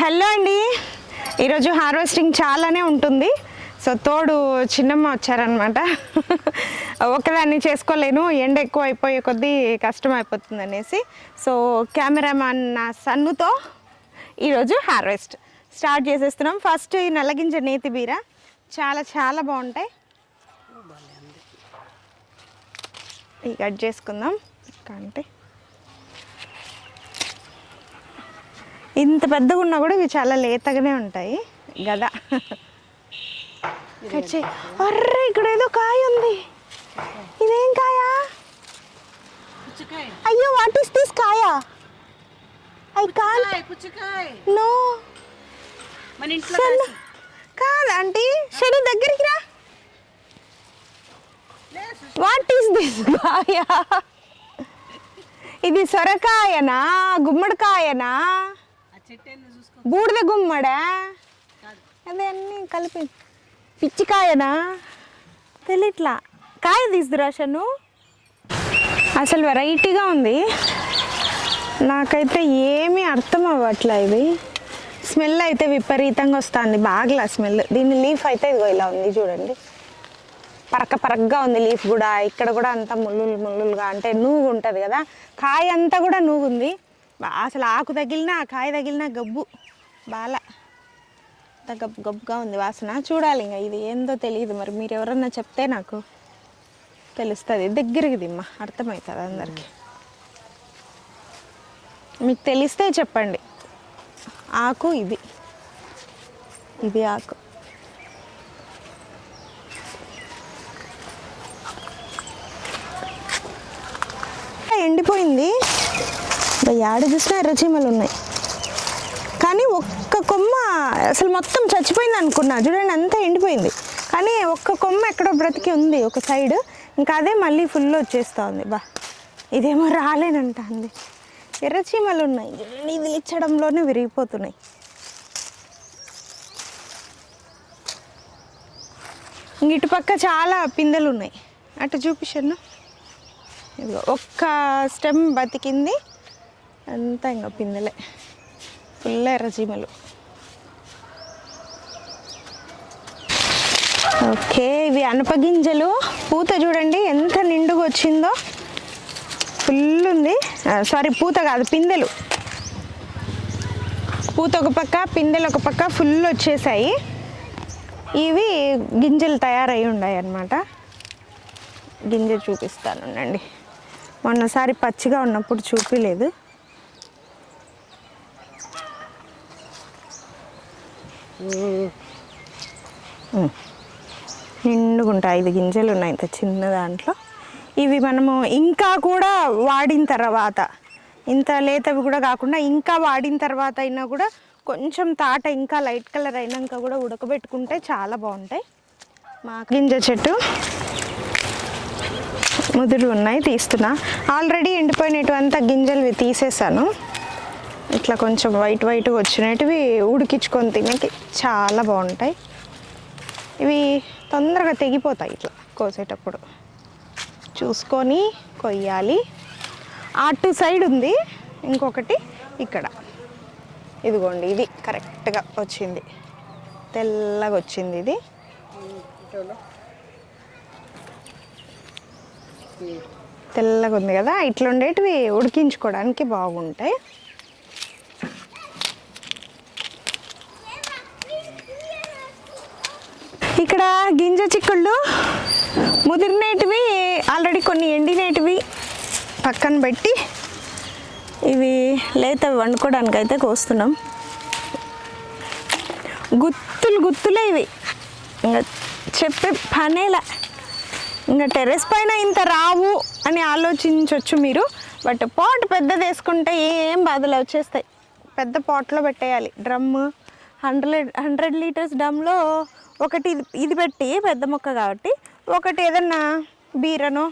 Hello అండి. ఈరోజు harvesting చాలానే ఉంటుంది. సో తోడు చిన్నమ్మ వచ్చారనమాట ఒకదాన్ని చేసుకోలేను ఎండ ఎక్కువ అయిపోయే కొద్దీ కష్టం అయిపోతుంది అనేసి సో కెమెరామ్యాన్ నా సన్నుతో ఈరోజు హార్వెస్ట్ స్టార్ట్ చేసేస్తున్నాం. ఫస్ట్ ఈ నల్లగింజ నేతి బీర. చాలా చాలా బాగుంటాయి. ఇవి కట్ చేసుకుందాం. అంటే ఇంత పెద్దగా ఉన్నా కూడా ఇవి చాలా లేతగానే ఉంటాయి. గద. కట్. అర్రే ఇక్కడ ఏదో కాయ ఉంది. ఇదేం కాయ? అయ్యో వాట్ ఇస్ దిస్ కాయ? ఐ కాన్ నో మన ఇంట్లో. కాదు ఆంటీ. శని దగ్గరికి రా. వాట్ ఈస్ దిస్ కాయ? ఇది సొరకాయనా? గుమ్మడికాయనా? బూడిద గుమ్మడా? అదే అన్నీ కలిపి. పిచ్చికాయనా తెలియట్లా కాయ తీసుకురా షను అసలు వెరైటీగా ఉంది. నాకైతే ఏమీ అర్థం అవ్వట్లే ఇది. స్మెల్ అయితే విపరీతంగా వస్తుంది. బాగా స్మెల్. దీని లీఫ్ అయితే ఇదిగో ఇలా ఉంది చూడండి. పరక పరకగా ఉంది లీఫ్ కూడా. ఇక్కడ కూడా అంతా ముళ్ళులు ముళ్ళులుగా అంటే నూగు ఉంటుంది కదా. కాయ అంతా కూడా నూగు ఉంది బా- అసలు ఆకు తగిలినా ఆ కాయ తగిలినా గబ్బు. బాల. అంత గబ్బు గబ్బుగా ఉంది వాసన. చూడాలి ఇంకా ఇది ఏందో తెలియదు మరి. మీరు ఎవరన్నా చెప్తే నాకు తెలుస్తుంది. దగ్గరికి దిమ్మ. అర్థమవుతుంది అందరికీ. మీకు తెలిస్తే చెప్పండి. ఆకు ఇది. ఇది ఆకు. ఎండిపోయింది. యాడ చూసినా ఎర్రచీమలు ఉన్నాయి. కానీ ఒక్క కొమ్మ అసలు మొత్తం చచ్చిపోయింది అనుకున్నా. చూడండి అంతా ఎండిపోయింది. కానీ ఒక్క కొమ్మ ఎక్కడో బ్రతికి ఉంది ఒక సైడ్. ఇంకా అదే మళ్ళీ ఫుల్ వచ్చేస్తుంది. బా ఇదేమో రాలేనంట అంది ఎర్రచీమలు ఉన్నాయి. చూడండి ఇది ఇచ్చడంలోనే విరిగిపోతున్నాయి. ఇంక ఇటుపక్క చాలా పిందెలు ఉన్నాయి. అటు చూపిస్తాను ఒక్క స్టెమ్ బతికింది. అంతా ఇంకా పిందెలే. ఫుల్ ఎర్రచీమలు ఓకే ఇవి అనపగింజలు పూత చూడండి ఎంత నిండుగా వచ్చిందో. ఫుల్ ఉంది. సారీ పూత కాదు పిందెలు. పూత ఒక పక్క పిందెలు ఒక పక్క ఫుల్ వచ్చేసాయి. ఇవి గింజలు తయారై ఉన్నాయి అన్నమాట గింజ చూపిస్తాను ఉండండి. మొన్నసారి పచ్చిగా ఉన్నప్పుడు చూపిలేదు. నిండుగా ఉంటాయి ఐదు గింజలు ఉన్నాయి ఇంత చిన్న దాంట్లో. ఇవి మనము ఇంకా కూడా వాడిన తర్వాత ఇంత లేతవి కూడా కాకుండా ఇంకా వాడిన తర్వాత అయినా కూడా కొంచెం తాట ఇంకా లైట్ కలర్ అయినాక కూడా ఉడకబెట్టుకుంటే చాలా బాగుంటాయి. మా గింజ చెట్టు ముదురు ఉన్నాయి తీస్తున్నా. ఆల్రెడీ ఎండిపోయినటువంటి గింజలు తీసేసాను. ఇట్లా కొంచెం వైట్ వైట్గా వచ్చినటివి ఉడికించుకొని తినకి చాలా బాగుంటాయి. ఇవి తొందరగా తెగిపోతాయి ఇట్లా కోసేటప్పుడు. చూసుకొని కొయ్యాలి. అటు సైడ్ ఉంది ఇంకొకటి ఇక్కడ. ఇదిగోండి ఇది కరెక్ట్గా వచ్చింది. తెల్లగా వచ్చింది ఇది. తెల్లగా ఉంది కదా ఇట్లా ఉండేటివి ఉడికించుకోవడానికి బాగుంటాయి. ఇక్కడ గింజ చిక్కుళ్ళు ముదిరినేటివి ఆల్రెడీ కొన్ని ఎండినేటివి పక్కన పెట్టి ఇవి లేతవి వండుకోవడానికి అయితే కోస్తున్నాం. గుత్తులు గుత్తులే ఇవి. ఇంకా చెప్పే పనేలా. ఇంకా టెర్రస్ పైన ఇంత రావు అని ఆలోచించవచ్చు మీరు బట్ పాట్ పెద్దది వేసుకుంటే ఏం బాధలు వచ్చేస్తాయి. పెద్ద పాట్లో పెట్టేయాలి. డ్రమ్ హండ్రెడ్ హండ్రెడ్ లీటర్స్ డ్రమ్లో ఒకటి ఇది ఇది పెట్టి పెద్ద మొక్క కాబట్టి ఒకటి ఏదన్నా బీరనో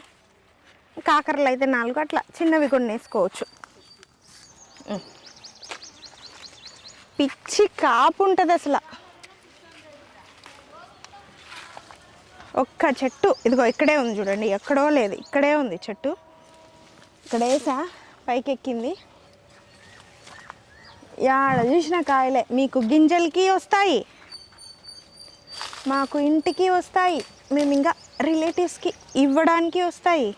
కాకరలు అయితే నాలుగు అట్లా చిన్నవి కొన్ని వేసుకోవచ్చు పిచ్చి కాపు ఉంటుంది అసలు. ఒక్క చెట్టు ఇదిగో ఇక్కడే ఉంది చూడండి ఎక్కడో లేదు ఇక్కడే ఉంది చెట్టు. ఇక్కడ వేసా పైకి ఎక్కింది యాడ చూసిన కాయలే మీకు గింజలకి వస్తాయి. మాకు ఇంటికి వస్తాయి. మేము ఇంకా రిలేటివ్స్కి ఇవ్వడానికి వస్తాయి.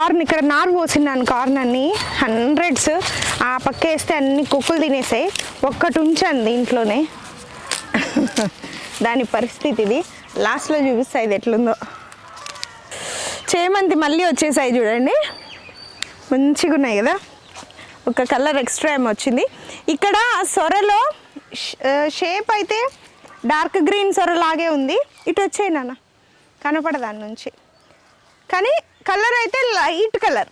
కార్న్ ఇక్కడ నారు పోసినాను కార్న్ అన్ని హండ్రెడ్స్ ఆ పక్క వేస్తే అన్ని కుక్కలు తినేసాయి. ఒక్కటి ఉంచాను దీంట్లోనే. దాని పరిస్థితి ఇది. లాస్ట్లో చూపిస్తాయి ఇది ఎట్లుందో. చేమంతి మళ్ళీ వచ్చేసాయి చూడండి. మంచిగా ఉన్నాయి కదా. ఒక కలర్ ఎక్స్ట్రా ఏమో వచ్చింది. ఇక్కడ సొరలో షేప్ అయితే డార్క్ గ్రీన్ సొర లాగే ఉంది. ఇటు వచ్చాయి నాన్న. కనపడ దాని నుంచి. కానీ కలర్ అయితే లైట్ కలర్.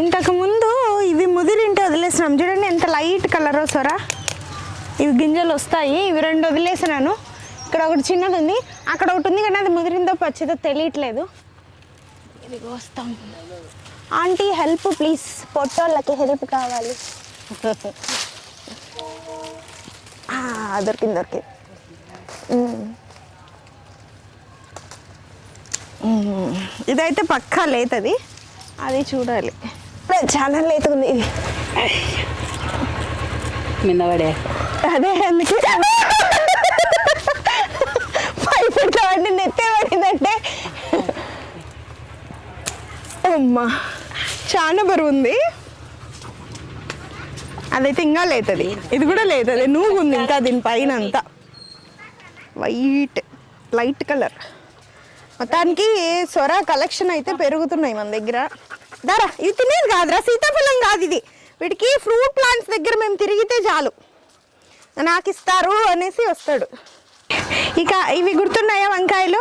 ఇంతకు ముందు ఇవి ముదిరింటే వదిలేసినాం. చూడండి ఎంత లైట్ కలర్ సొర. ఇవి గింజలు వస్తాయి. ఇవి రెండు వదిలేసినాను. ఇక్కడ ఒకటి చిన్నది ఉంది. అక్కడ ఒకటి ఉంది కానీ అది ముదిరిందో పచ్చిదో తెలియట్లేదు. ఇది వస్తాం. Aunty help please. పొట్టోళ్ళకి హెల్ప్ కావాలి. దొరికింది దొరికింది. ఇదైతే పక్కా లేతది. అది చూడాలి. చాలా లేతుంది ఇది. మిన్నవాడే. అదే అందుకే. పైపుట్లవన్నీ నెత్తే పడిందంటే. అమ్మా చాలా బరువు ఉంది. అదైతే ఇంకా లేతుంది. ఇది కూడా లేతుంది. నువ్వు ఉంది ఇంకా దీని పైన అంతా. వైట్ లైట్ కలర్ మొత్తానికి సొర కలెక్షన్ అయితే పెరుగుతున్నాయి మన దగ్గర. దారా ఇది తినేది కాదురా. సీతాఫలం కాదు ఇది. వీటికి ఫ్రూట్ ప్లాంట్స్ దగ్గర మేము తిరిగితే చాలు. నాకు ఇస్తారు అనేసి వస్తాడు. ఇక ఇవి గుర్తున్నాయా వంకాయలు?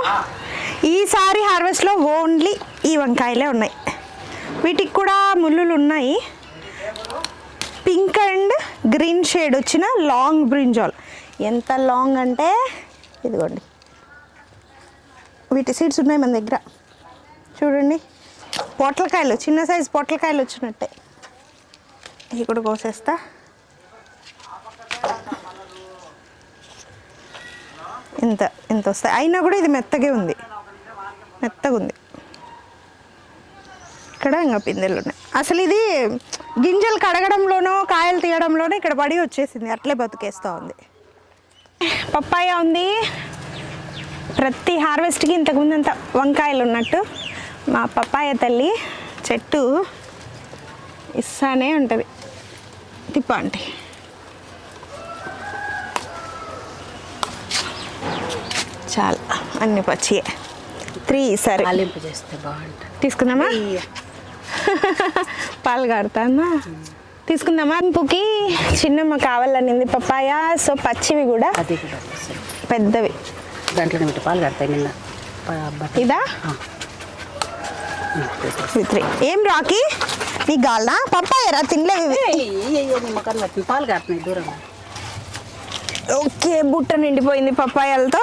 ఈసారి హార్వెస్ట్లో ఓన్లీ ఈ వంకాయలే ఉన్నాయి. వీటికి కూడా ముళ్ళులు ఉన్నాయి. గ్రీన్ షేడ్ వచ్చిన లాంగ్ బ్రింజాల్. ఎంత లాంగ్ అంటే ఇదిగోండి. వీటి సీడ్స్ ఉన్నాయి మన దగ్గర. చూడండి. పొట్లకాయలు చిన్న సైజు పొట్లకాయలు వచ్చినట్టే. ఇవి కూడా కోసేస్తా. ఇంత ఇంత వస్తాయి. అయినా కూడా ఇది మెత్తగే ఉంది. మెత్తగా ఉంది ఇక్కడ ఇంకా పిందెలు ఉన్నాయి అసలు ఇది గింజలు కడగడంలోనో కాయలు తీయడంలోనో ఇక్కడ పడి వచ్చేసింది. అట్లే బతికేస్తూ ఉంది. పప్పాయ ఉంది. ప్రతి హార్వెస్ట్కి ఇంతకుముందు అంత వంకాయలు ఉన్నట్టు. మా పప్పాయ తల్లి చెట్టు ఇస్తానే ఉంటుంది. తిప్ప అంటే చాలా అన్ని పచ్చియే. త్రీ సరే. చేస్తే బాగుంటుంది. తీసుకుందామా? పాలు కడతామా తీసుకుందామా పుకి చిన్నమ్మ కావాలనింది పప్పాయ సో పచ్చివి కూడా. అది కూడా వస్తుంది. పెద్దవి. దాంట్లో పాలు కడతాయి నిన్న. ఇదా? త్రీ ఏం రాకి? నీ గాల్నా? పప్పాయరా? తినలేవు కట్టిన పాలు కడుతున్నాయి దూరంగా. ఓకే బుట్ట నిండిపోయింది పప్పాయాలతో.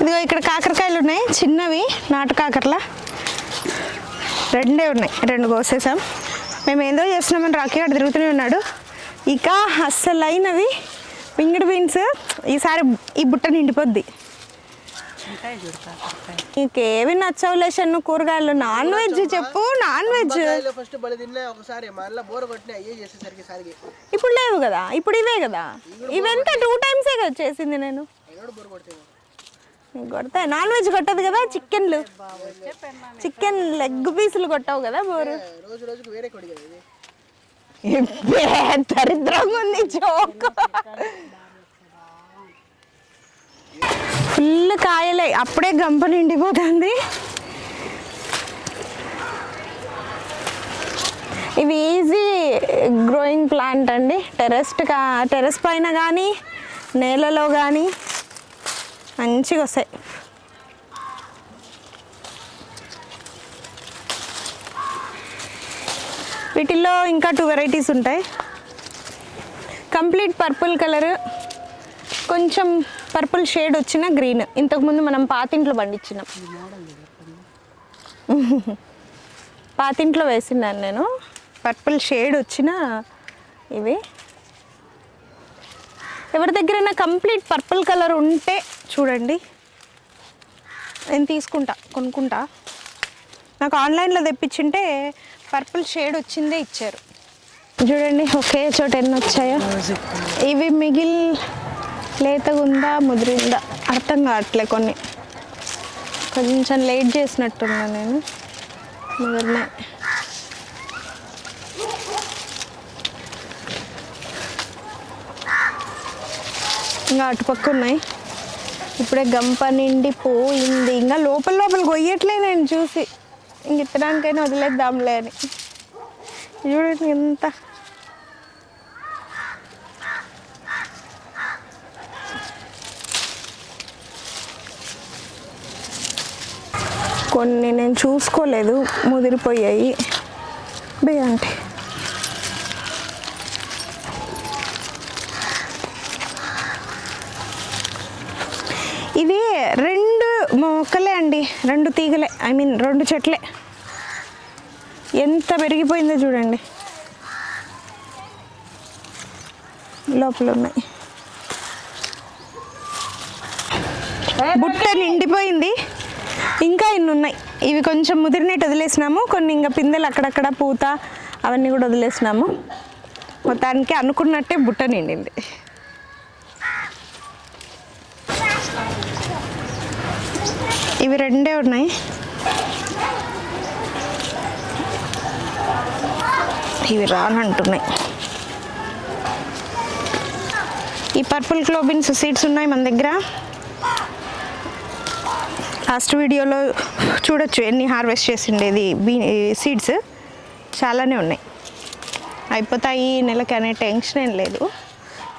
ఇదిగో ఇక్కడ కాకరకాయలు ఉన్నాయి చిన్నవి నాటు కాకరల. రెండే ఉన్నాయి రెండు కోసేసాం. మేము ఏందో చేస్తున్నామని రాకీ అక్కడ తిరుగుతూనే ఉన్నాడు. ఇక అస్సలైనవి పింగిడి బీన్స్ ఈసారి ఈ బుట్ట నిండిపోద్ది. నీకేవి నచ్చవులే షన్ను కూరగాయలు. నాన్ వెజ్ చెప్పు నాన్ వెజ్. ఫస్ట్ ఒకసారి బోర్ చేసేసరికి ఇప్పుడు లేవు కదా ఇప్పుడు ఇవే కదా. ఇవెంత టూ టైమ్సే కదా చేసింది నేను ఎన్నోడు బోర్ కొడతాయి నీకు కొడతా నాన్ వెజ్ కొట్టదు కదా చికెన్లు? చికెన్ లెగ్ పీసులు కొట్టావు కదా బోరు. దరిద్రంగా ఉంది జోక్. ఫుల్ కాయలే. అప్పుడే గంప నిండిపోతుంది. ఇవి ఈజీ గ్రోయింగ్ ప్లాంట్ అండి. టెరెస్ట్ కా టెరెస్ పైన కానీ నేలలో కానీ మంచిగా వస్తాయి. వీటిల్లో ఇంకా టూ వెరైటీస్ ఉంటాయి. కంప్లీట్ పర్పుల్ కలర్ కొంచెం పర్పుల్ షేడ్ వచ్చిన గ్రీన్ ఇంతకుముందు మనం పాతింట్లో పండించినాం. పాతింట్లో వేసినాను నేను. పర్పుల్ షేడ్ వచ్చిన ఇవి. ఎవరి దగ్గరైనా కంప్లీట్ పర్పుల్ కలర్ ఉంటే చూడండి. నేను తీసుకుంటా కొనుక్కుంటా. నాకు ఆన్లైన్లో తెప్పించింటే పర్పుల్ షేడ్ వచ్చిందే ఇచ్చారు. చూడండి ఒకే చోట ఎన్ని వచ్చాయో. ఇవి మిగిల్ లేతగా ఉందా ముదిరిందా? అర్థం కావట్లే కొన్ని. కొంచెం లేట్ చేసినట్టున్నా నేను. ముదిరినాయి ఇంకా అటుపక్క ఉన్నాయి. ఇప్పుడే గంప నిండి పోయింది. ఇంకా లోపల లోపల కొయ్యట్లే నేను చూసి. ఇంక ఇత్తడానికైనా వదిలేద్దాంలే అని. చూడండి ఎంత. కొన్ని నేను చూసుకోలేదు. ముదిరిపోయాయి. బియ్యంటే ఇవి రెండు మొక్కలే అండి రెండు తీగలే ఐ మీన్ రెండు చెట్లే. ఎంత పెరిగిపోయిందో చూడండి. లోపల ఉన్నాయి. బుట్ట నిండిపోయింది. ఇంకా ఇన్ని ఉన్నాయి. ఇవి కొంచెం ముదిరినట్టు వదిలేసినాము. కొన్ని ఇంకా పిందెలు అక్కడక్కడ పూత అవన్నీ కూడా వదిలేసినాము. మొత్తానికి అనుకున్నట్టే బుట్ట నిండింది. ఇవి రెండే ఉన్నాయి. ఇవి రానంటున్నాయి. ఈ పర్పుల్ క్లోబిన్స్ సీడ్స్ ఉన్నాయి మన దగ్గర. లాస్ట్ వీడియోలో చూడొచ్చు ఎన్ని హార్వెస్ట్ చేసిండేది బీ సీడ్స్. చాలానే ఉన్నాయి. అయిపోతాయి ఈ నెలకి అనే టెన్షన్ ఏం లేదు.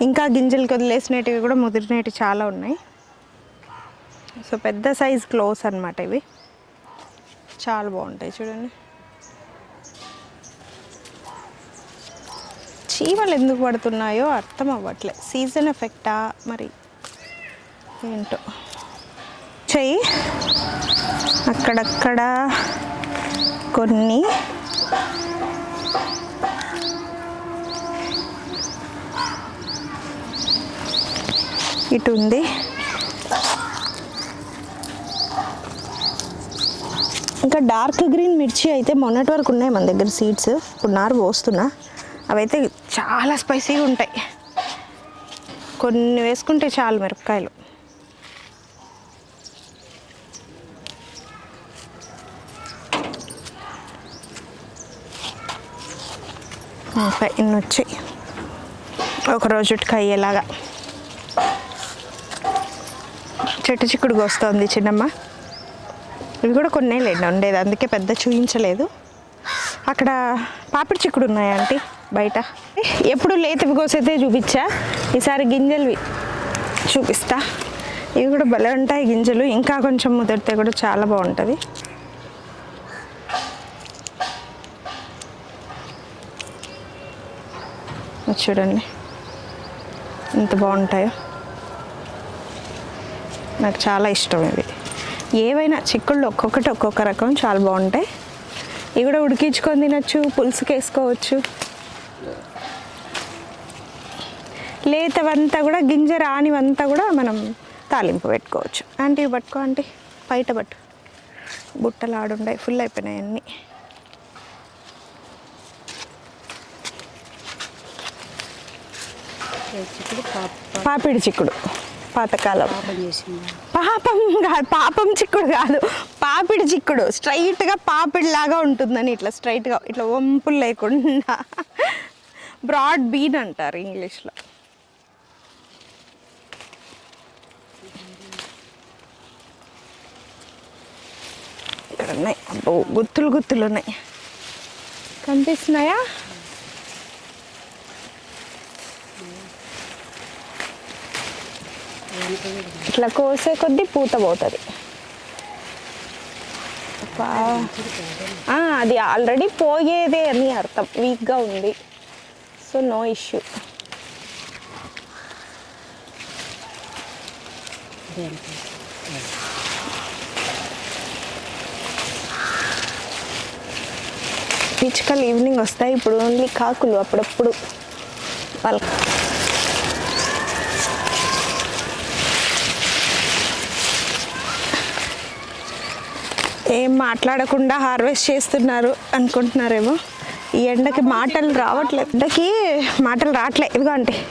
ఇంకా గింజలకి వదిలేసినవి కూడా ముదిరినవి చాలా ఉన్నాయి. సో పెద్ద సైజ్ క్లోత్స్ అనమాట ఇవి. చాలా బాగుంటాయి చూడండి. చీమలు ఎందుకు పడుతున్నాయో అర్థం అవ్వట్లే. సీజన్ ఎఫెక్టా మరి? ఏంటో? చెయ్యి. అక్కడక్కడ కొన్ని. ఇటు ఉంది. ఇంకా డార్క్ గ్రీన్ మిర్చి అయితే మొన్నటి వరకు ఉన్నాయి మన దగ్గర సీడ్స్ ఇప్పుడు నారు పోస్తున్నా. అవైతే చాలా స్పైసీగా ఉంటాయి. కొన్ని వేసుకుంటే చాలు మిరపకాయలు. ఇంకా ఇన్ని వచ్చాయి ఒక రోజుకి అయ్యేలాగా చెట్టు చిక్కుడు వస్తుంది చిన్నమ్మ. ఇవి కూడా కొన్నే లేండి ఉండేది. అందుకే పెద్ద చూపించలేదు అక్కడ పాపిడి చిక్కుడు ఉన్నాయా ఆంటీ? బయట. ఎప్పుడు లేతవి కోసైతే చూపించా? ఈసారి గింజలు చూపిస్తా. ఇవి కూడా భలే ఉంటాయి గింజలు. ఇంకా కొంచెం ముదిరితే కూడా చాలా బాగుంటుంది. చూడండి. ఎంత బాగుంటాయో. నాకు చాలా ఇష్టం ఇది ఏవైనా చిక్కుళ్ళు ఒక్కొక్కటి ఒక్కొక్క రకం చాలా బాగుంటాయి. ఇవి కూడా ఉడికించుకొని తినచ్చు పులుసుకి వేసుకోవచ్చు లేతవంతా కూడా గింజ రానివంతా కూడా మనం తాలింపు పెట్టుకోవచ్చు. ఆంటీ ఇవి పట్టుకో ఆంటీ బయట పట్టు. బుట్టలు ఆడుండాయి ఫుల్ అయిపోయినాయి అన్నీ. పాపిడి చిక్కుడు. పాతకాలం. పాపం కాదు పాపం చిక్కుడు కాదు. పాపిడి చిక్కుడు. స్ట్రైట్గా పాపిడి లాగా ఉంటుందని ఇట్లా స్ట్రైట్గా ఇట్లా వంపులు లేకుండా. బ్రాడ్ బీన్ అంటారు ఇంగ్లీష్లో. ఇక్కడ ఉన్నాయి గుత్తులు గుత్తులు ఉన్నాయి. కనిపిస్తున్నాయా? ఇట్లా కోసే కొద్దీ పూత పోతుంది. అది ఆల్రెడీ పోయేదే అని అర్థం. వీక్గా ఉంది. So no issue. పిచ్చుకలు ఈవినింగ్ వస్తాయి. ఇప్పుడు ఓన్లీ కాకులు అప్పుడప్పుడు. వాళ్ళ ఏం మాట్లాడకుండా హార్వెస్ట్ చేస్తున్నారు అనుకుంటున్నారేమో. ఈ ఎండకి మాటలు రావట్లేదు. ఎండకి మాటలు రావట్లే. ఇదిగో అంటే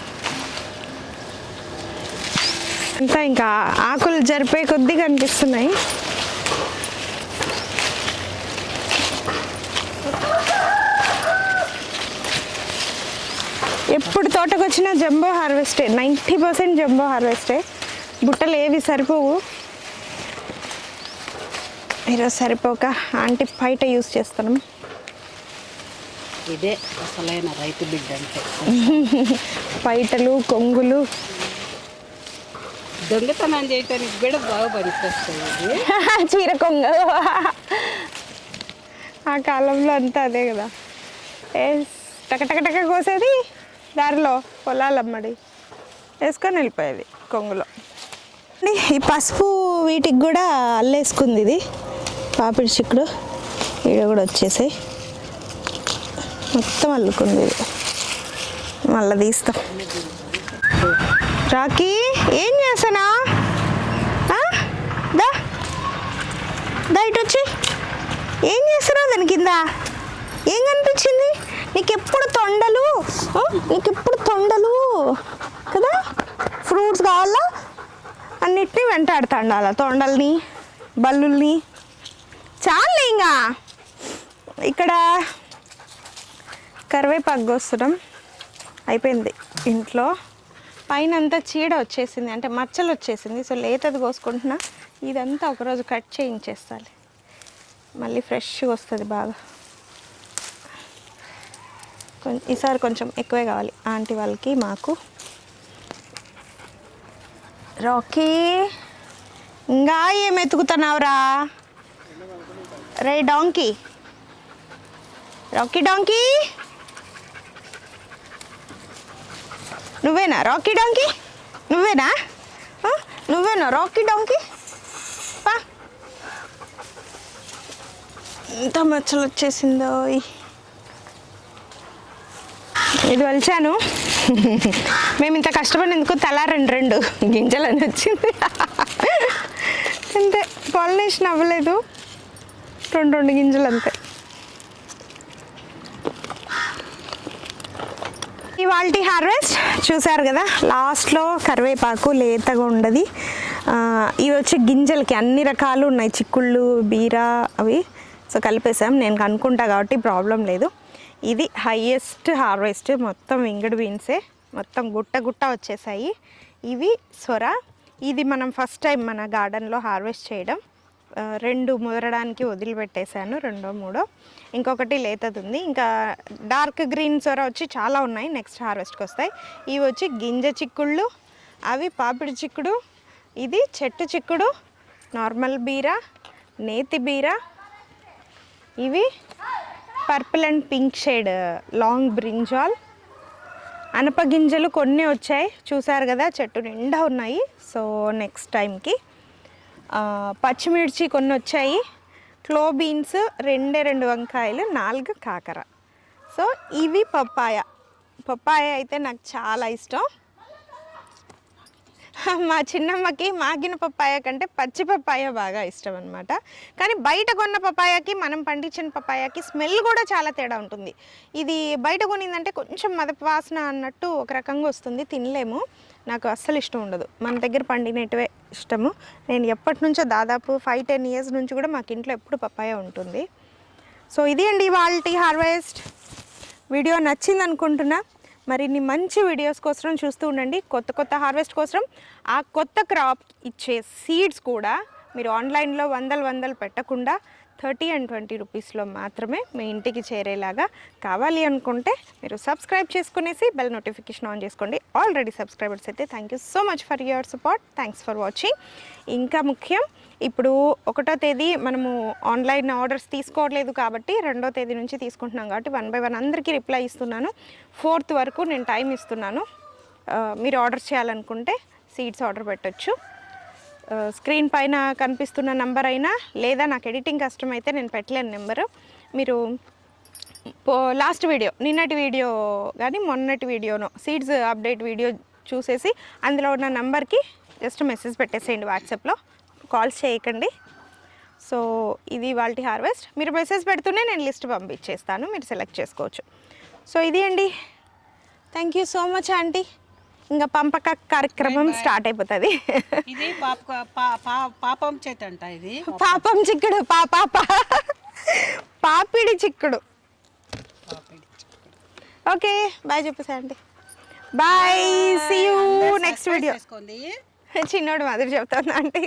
అంతా ఇంకా ఆకులు జరిపే కొద్దీ కనిపిస్తున్నాయి. ఎప్పుడు తోటకు వచ్చినా జంబో హార్వెస్టే. నైంటీ పర్సెంట్ జంబో హార్వెస్టే. బుట్టలు ఏవి సరిపోవు. ఈరోజు సరిపోక. ఆంటీ బయట యూస్ చేస్తున్నాం ఇదే అసలైన రైతు బిడ్డ అంటే. పైటలు కొంగులు. దొంగతనం చేయటానికి కూడా బాగా పనికొస్తాయి ఇది. చీర కొంగ ఆ కాలంలో అంతా అదే కదా. ఏ టకటకటక కోసేది? దారిలో పొలాలమ్మడి వేసుకొని వెళ్ళిపోయేది కొంగులో. ఈ పసుపు వీటికి కూడా అల్లేసుకుంది ఇది. పాపిడి చిక్కుడు ఈడ కూడా వచ్చేసాయి. మొత్తం అల్లుకుంది మళ్ళీ తీస్తాం. రాకీ ఏం చేస్తానా? దా. దా ఇటు వచ్చి. ఏం చేస్తున్నావు దాని కింద? ఏం కనిపించింది? నీకు ఎప్పుడు తొండలు? నీకు ఎప్పుడు తొండలు? కదా? ఫ్రూట్స్ కావాలా? అన్నిటినీ వెంటాడుతాండాలా తొండల్ని బల్లుల్ని? చాలు ఇంకా. ఇక్కడ కరివేపాకు కోస్తున్నాం అయిపోయింది ఇంట్లో. పైన అంతా చీడ వచ్చేసింది అంటే మచ్చలు వచ్చేసింది. సో లేతది కోసుకుంటున్నా. ఇదంతా ఒకరోజు కట్ చేయించేస్తాలి. మళ్ళీ ఫ్రెష్గా వస్తుంది బాగా. ఈసారి కొంచెం ఎక్కువే కావాలి. ఆంటీ వాళ్ళకి మాకు. రాకీ ఇంకా ఏం ఎతుకుతున్నావురా రే డాంకీ రాకీ డాంకీ నువ్వేనా? రాకీ డాంకీ నువ్వేనా? నువ్వేనా? రాకీ డాంకీ పా. ఎంత మచ్చలు వచ్చేసిందో. ఇది వలిచాను. మేము ఇంత కష్టపడినందుకు తలా రెండు రెండు గింజలని వచ్చింది. అంతే. పాలినేషన్ అవ్వలేదు. రెండు రెండు గింజలు అంతే. ఇవాళ హార్వెస్ట్ చూసారు కదా లాస్ట్లో కరివేపాకు లేతగా ఉండదు. ఇవి వచ్చి గింజలకి అన్ని రకాలు ఉన్నాయి. చిక్కుళ్ళు బీర అవి. సో కలిపేసాం. నేను అనుకుంటా కాబట్టి ప్రాబ్లం లేదు. ఇది హైయెస్ట్ హార్వెస్ట్. మొత్తం ఇంగడి బీన్సే. మొత్తం గుట్ట గుట్ట వచ్చేసాయి. ఇవి సొర. ఇది మనం ఫస్ట్ టైం మన గార్డెన్లో హార్వెస్ట్ చేయడం. రెండు ముదరడానికి వదిలిపెట్టేశాను రెండో మూడో. ఇంకొకటి లేతది ఉంది ఇంకా డార్క్ గ్రీన్ సొర వచ్చి చాలా ఉన్నాయి నెక్స్ట్ హార్వెస్ట్కి వస్తాయి. ఇవి వచ్చి గింజ చిక్కుళ్ళు అవి పాపిడి చిక్కుడు ఇది చెట్టు చిక్కుడు నార్మల్ బీర నేతి బీర. ఇవి purple and pink shade long brinjal. అనప గింజలు కొన్ని వచ్చాయి చూసారు కదా చెట్టు నిండా ఉన్నాయి. సో నెక్స్ట్ టైంకి పచ్చిమిర్చి కొన్ని వచ్చాయి క్లో బీన్స్ రెండే రెండు వంకాయలు నాలుగు కాకర. సో ఇవి పప్పాయ. పప్పాయ అయితే నాకు చాలా ఇష్టం. మా చిన్నమ్మకి మాగిన పప్పాయ కంటే పచ్చి పప్పాయ బాగా ఇష్టం అనమాట కానీ బయట కొన్న పప్పాయకి మనం పండించిన పప్పాయకి స్మెల్ కూడా చాలా తేడా ఉంటుంది. ఇది బయట కొనిందంటే కొంచెం మదపు వాసన అన్నట్టు ఒక రకంగా వస్తుంది తినలేము. నాకు అస్సలు ఇష్టం ఉండదు. మన దగ్గర పండినటువే ఇష్టము. నేను ఎప్పటి నుంచో దాదాపు ఫైవ్ టెన్ ఇయర్స్ నుంచి కూడా మాకు ఇంట్లో ఎప్పుడు పప్పాయ ఉంటుంది. సో ఇది అండి వాళ్ళ హార్వెస్ట్. వీడియో నచ్చింది అనుకుంటున్నా. మరిన్ని మంచి వీడియోస్ కోసం చూస్తూ ఉండండి. కొత్త కొత్త హార్వెస్ట్ కోసం ఆ కొత్త క్రాప్ ఇచ్చే సీడ్స్ కూడా మీరు ఆన్లైన్లో వందలు వందలు పెట్టకుండా థర్టీ అండ్ ట్వంటీ రూపీస్లో మాత్రమే మీ ఇంటికి చేరేలాగా కావాలి అనుకుంటే మీరు సబ్స్క్రైబ్ చేసుకునేసి బెల్ నోటిఫికేషన్ ఆన్ చేసుకోండి. ఆల్రెడీ సబ్స్క్రైబర్స్ అయితే thank you so much for your support thanks for watching ఇంకా ముఖ్యం ఇప్పుడు ఒకటో తేదీ మనము ఆన్లైన్ ఆర్డర్స్ తీసుకోవట్లేదు కాబట్టి రెండో తేదీ నుంచి తీసుకుంటున్నాం కాబట్టి వన్ బై వన్ అందరికీ రిప్లై ఇస్తున్నాను. ఫోర్త్ వరకు నేను టైం ఇస్తున్నాను. మీరు ఆర్డర్ చేయాలనుకుంటే సీడ్స్ ఆర్డర్ పెట్టొచ్చు. స్క్రీన్ పైన కనిపిస్తున్న నంబర్ అయినా లేదా నాకు ఎడిటింగ్ కష్టం అయితే నేను పెట్టలేను నెంబరు. మీరు పో- లాస్ట్ వీడియో నిన్నటి వీడియో కానీ మొన్నటి వీడియోనో సీడ్స్ అప్డేట్ వీడియో చూసేసి అందులో ఉన్న నంబర్కి జస్ట్ మెసేజ్ పెట్టేసేయండి వాట్సాప్లో. కాల్స్ చేయకండి. సో ఇది వాళ్ళ హార్వెస్ట్. మీరు మెసేజ్ పెడుతూనే నేను లిస్ట్ పంపించేస్తాను. మీరు సెలెక్ట్ చేసుకోవచ్చు. సో ఇది అండి. Thank you so much aunty. ఇంకా పంపక కార్యక్రమం స్టార్ట్ అయిపోతుంది. ఇది పాప చేత అంట ఇది. పాపం చిక్కుడు పాప పాపిడి చిక్కుడు. Okay bye చెప్పేసా aunty bye see you next video చిన్నోడు మాదిరి చెప్తాను ఆంటీ